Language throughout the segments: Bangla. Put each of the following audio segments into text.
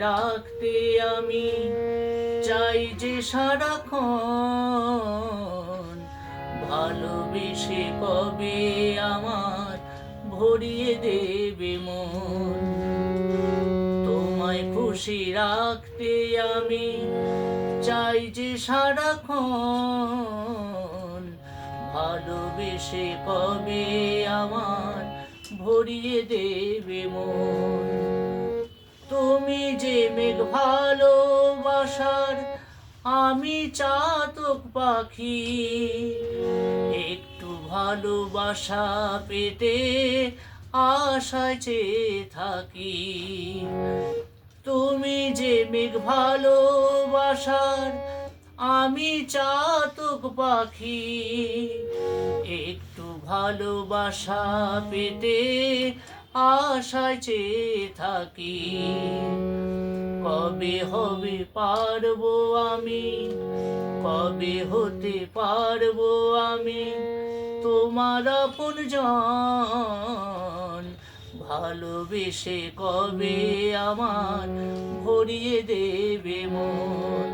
রাখতে আমি চাই যে সারাক্ষণ ভালোবেসে কবে আমার ভরিয়ে দেবে মন। তোমায় খুশি রাখতে আমি চাই যে সারাক্ষণ ভালোবেসে কবে আমার ভরিয়ে দেবে মন। যে মেঘ ভালোবাসার, আমি চাতক পাখি। একটু ভালোবাসা পেতে আশায় চেয়ে থাকি। তুমি যে মেঘ ভালোবাসার, আমি চাতক পাখি। একটু ভালোবাসা পেতে আশায় চেয়ে থাকি। কবে হবে পারব আমি? কবে হতে পারব আমি? তোমার আপন জন ভালোবেসে কবে আমার ভরিয়ে দেবে মন?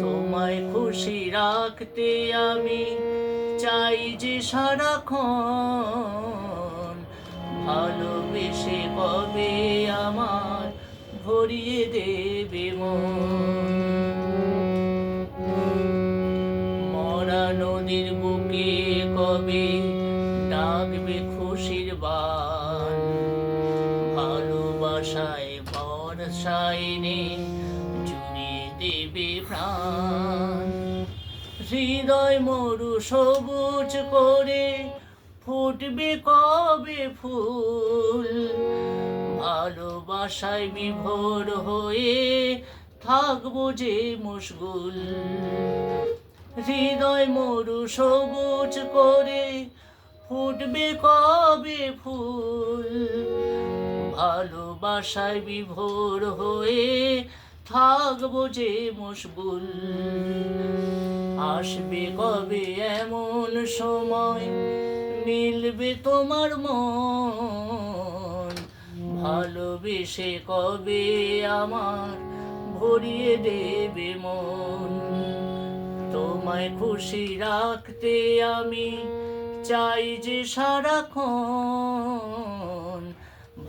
তোমায় খুশি রাখতে আমি চাই যে সারাক্ষণ ভালোবেসে কবে আমার ভরিয়ে দেবে মরা নদীর বুকে কবে ডাকবে খুশির বান? ভালোবাসায় বর্ষায় নে জুড়িয়ে দেবে প্রাণ। হৃদয় মরু সবুজ করে ফুটবে কবে ফুল? ভালোবাসায় বিভোর হয়ে থাকব যে মুশগুল হৃদয় মরু সবুজ করে ফুটবে কবে ফুল? ভালোবাসায় বিভোর হয়ে থাকব যে মশগুল আসবে কবে এমন সময়? মিলবে তোমার মন। ভালোবেসে কবে আমার ভরিয়ে দেবে মন। তোমায় খুশি রাখতে আমি চাই যে সারাক্ষণ।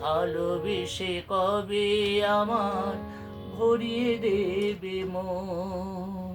ভালোবেসে কবে আমার ভরিয়ে দেবে মন।